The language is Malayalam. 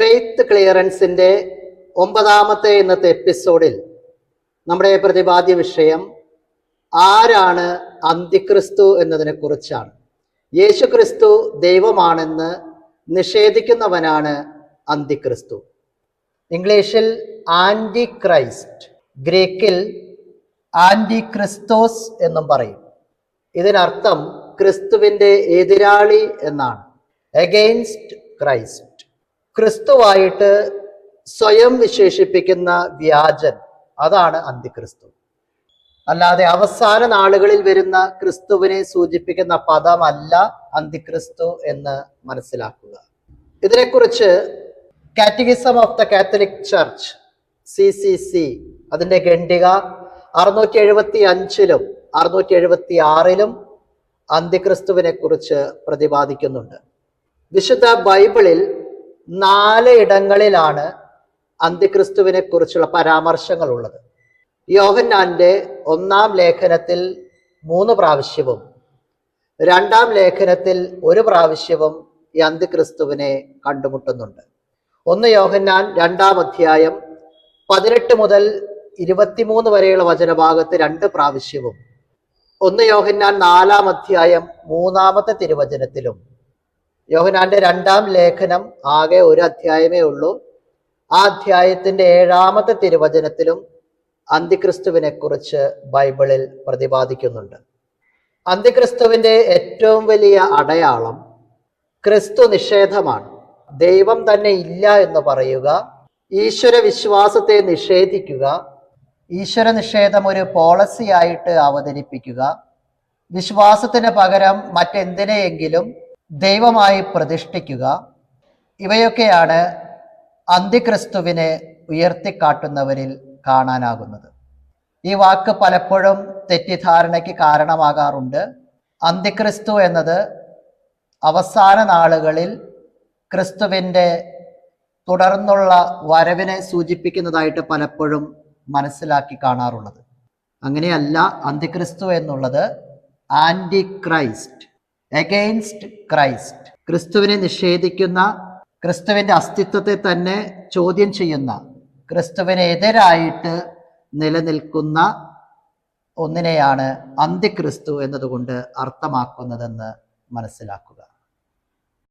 ഫെയ്ത്ത് ക്ലിയറൻസിന്റെ ഒമ്പതാമത്തെ ഇന്നത്തെ എപ്പിസോഡിൽ നമ്മുടെ പ്രതിപാദ്യ വിഷയം ആരാണ് അന്തിക്രിസ്തു എന്നതിനെ കുറിച്ചാണ് യേശുക്രിസ്തു ദൈവമാണെന്ന് നിഷേധിക്കുന്നവനാണ് അന്തിക്രിസ്തു. ഇംഗ്ലീഷിൽ ആന്റി ക്രൈസ്റ്റ് ഗ്രീക്കിൽ ആന്റി ക്രിസ്തോസ് എന്നും പറയും. ഇതിനർത്ഥം ക്രിസ്തുവിന്റെ എതിരാളി എന്നാണ്. എഗെയിൻസ്റ്റ് ക്രൈസ്റ്റ് ക്രിസ്തുവായിട്ട് സ്വയം വിശേഷിപ്പിക്കുന്ന വ്യാജൻ. അതാണ് അന്തിക്രിസ്തു. അല്ലാതെ അവസാന നാളുകളിൽ വരുന്ന ക്രിസ്തുവിനെ സൂചിപ്പിക്കുന്ന പദമല്ല അന്തിക്രിസ്തു എന്ന് മനസ്സിലാക്കുക. ഇതിനെക്കുറിച്ച് catechism of the Catholic Church C C C അതിന്റെ ഖണ്ഡിക അറുന്നൂറ്റി എഴുപത്തി അഞ്ചിലും അറുന്നൂറ്റി എഴുപത്തി ആറിലും അന്തിക്രിസ്തുവിനെ കുറിച്ച് പ്രതിപാദിക്കുന്നുണ്ട്. വിശുദ്ധ ബൈബിളിൽ നാല് ഇടങ്ങളിലാണ് അന്തിക്രിസ്തുവിനെ കുറിച്ചുള്ള പരാമർശങ്ങൾ ഉള്ളത് യോഹന്നാന്റെ ഒന്നാം ലേഖനത്തിൽ മൂന്ന് പ്രാവശ്യവും രണ്ടാം ലേഖനത്തിൽ ഒരു പ്രാവശ്യവും ഈ അന്തിക്രിസ്തുവിനെ കണ്ടുമുട്ടുന്നുണ്ട്. ഒന്ന് യോഹന്നാൻ രണ്ടാം അധ്യായം പതിനെട്ട് മുതൽ ഇരുപത്തിമൂന്ന് വരെയുള്ള വചനഭാഗത്ത് രണ്ട് പ്രാവശ്യവും ഒന്ന് യോഹന്നാൻ നാലാം അധ്യായം മൂന്നാമത്തെ തിരുവചനത്തിലും യോഹനാന്റെ രണ്ടാം ലേഖനം ആകെ ഒരു അധ്യായമേ ഉള്ളൂ. ആ അധ്യായത്തിന്റെ ഏഴാമത്തെ തിരുവചനത്തിലും അന്തിക്രിസ്തുവിനെ കുറിച്ച് ബൈബിളിൽ പ്രതിപാദിക്കുന്നുണ്ട്. അന്തിക്രിസ്തുവിന്റെ ഏറ്റവും വലിയ അടയാളം ക്രിസ്തു നിഷേധമാണ്. ദൈവം തന്നെ ഇല്ല എന്ന് പറയുക ഈശ്വര വിശ്വാസത്തെ നിഷേധിക്കുക ഈശ്വര നിഷേധം ഒരു പോളിസിയായിട്ട് അവതരിപ്പിക്കുക വിശ്വാസത്തിന് പകരം മറ്റെന്തിനെയെങ്കിലും ദൈവമായി പ്രതിഷ്ഠിക്കുക. ഇവയൊക്കെയാണ് അന്തിക്രിസ്തുവിനെ ഉയർത്തിക്കാട്ടുന്നവരിൽ കാണാനാകുന്നത്. ഈ വാക്ക് പലപ്പോഴും തെറ്റിദ്ധാരണയ്ക്ക് കാരണമാകാറുണ്ട്. അന്തിക്രിസ്തു എന്നത് അവസാന നാളുകളിൽ ക്രിസ്തുവിന്റെ തുടർന്നുള്ള വരവിനെ സൂചിപ്പിക്കുന്നതായിട്ട് പലപ്പോഴും മനസ്സിലാക്കി കാണാറുള്ളത്. അങ്ങനെയല്ല അന്തിക്രിസ്തു എന്നുള്ളത് ആന്റി ക്രൈസ്റ്റ് എഗെയിൻസ്റ്റ് ക്രൈസ്റ്റ് ക്രിസ്തുവിനെ നിഷേധിക്കുന്ന ക്രിസ്തുവിന്റെ അസ്തിത്വത്തെ തന്നെ ചോദ്യം ചെയ്യുന്ന ക്രിസ്തുവിനെതിരായിട്ട് നിലനിൽക്കുന്ന ഒന്നിനെയാണ് അന്ത്യക്രിസ്തു എന്നതുകൊണ്ട് അർത്ഥമാക്കുന്നതെന്ന് മനസ്സിലാക്കുക.